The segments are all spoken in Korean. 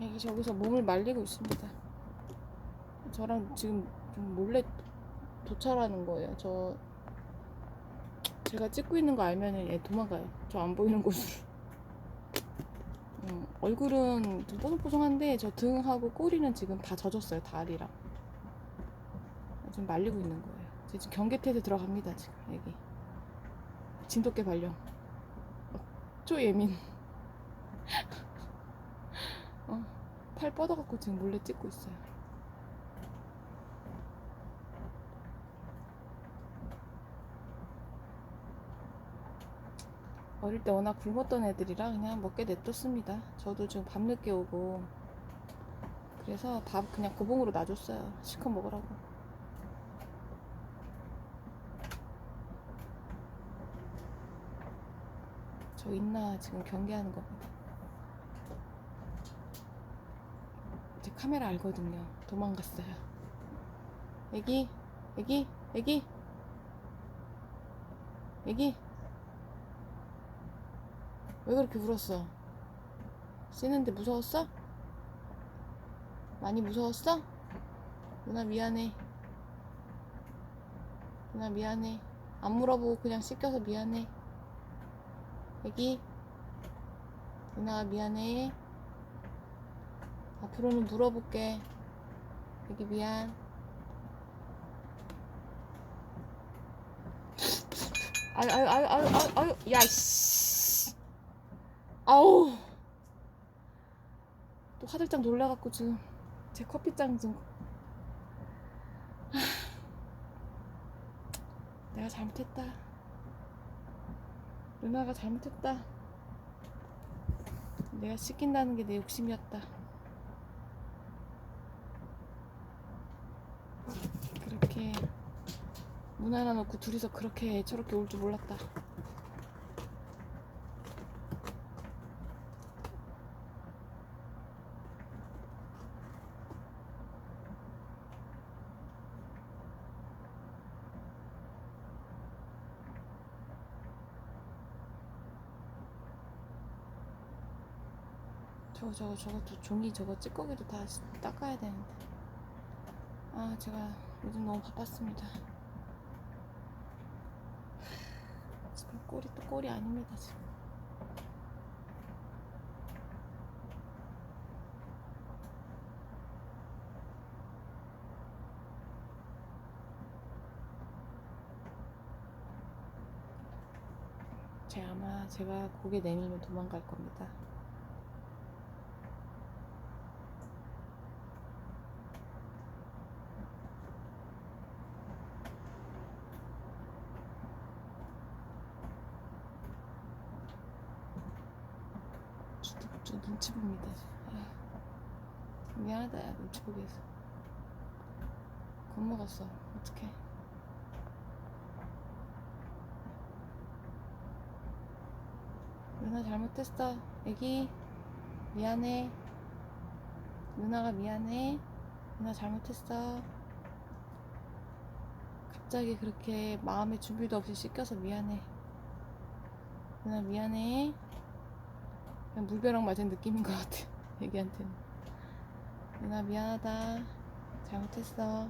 애기 저기서 몸을 말리고 있습니다. 저랑 지금 좀 몰래 도찰하는 거예요. 저 제가 찍고 있는 거 알면은 얘 도망가요. 저 안 보이는 곳으로. 음, 얼굴은 좀 뽀송뽀송한데 저 등하고 꼬리는 지금 다 젖었어요. 다리랑. 지금 말리고 있는 거예요. 지금 경계태세 들어갑니다. 지금 애기. 진돗개 발령. 어, 쪼예민. 어, 팔 뻗어갖고 지금 몰래 찍고 있어요. 어릴 때 워낙 굶었던 애들이라 그냥 먹게 냅뒀습니다. 저도 지금 밤늦게 오고 그래서 밥 그냥 고봉으로 놔줬어요. 실컷 먹으라고. 저 있나 지금 경계하는 겁니다. 제 카메라 알거든요. 도망갔어요. 애기, 애기, 애기, 애기. 왜 그렇게 울었어? 씻는데 무서웠어? 많이 무서웠어? 누나 미안해. 누나 미안해. 안 물어보고 그냥 씻겨서 미안해. 애기. 누나가 미안해. 앞으로는 물어볼게. 애기 미안. 아유, 아유, 아유, 아유, 아유, 아유, 야, 씨. 아우. 또 화들짝 놀라갖고 지금 제 커피잔. 하. 내가 잘못했다. 누나가 잘못했다. 내가 씻긴다는 게 내 욕심이었다. 그렇게 문 하나 놓고 둘이서 그렇게 저렇게 올 줄 몰랐다. 저거 저거 저것도 종이 저거 찌꺼기도 다 닦아야 되는데 아 제가 요즘 너무 바빴습니다 지금 꼴이 또 꼴이 아닙니다 지금 제 아마 제가 고개 내밀면 도망갈 겁니다. 저 눈치 봅니다. 아, 미안하다, 야, 눈치 보게 해서. 겁먹었어. 어떡해. 누나 잘못했어. 애기, 미안해. 누나가 미안해. 누나 잘못했어. 갑자기 그렇게 마음의 준비도 없이 씻겨서 미안해. 누나 미안해. 그냥 물벼락 맞은 느낌인 것 같아. 애기한테는. 누나 미안하다. 잘못했어.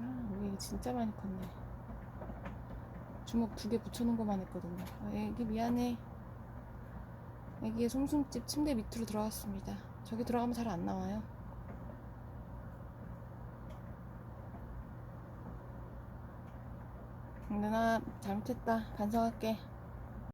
아, 진짜 많이 컸네. 주먹 두 개 붙여놓은 것만 했거든요. 아, 애기 미안해. 애기의 솜솜집 침대 밑으로 들어갔습니다. 저기 들어가면 잘 안 나와요. 누나 잘못했다. 반성할게.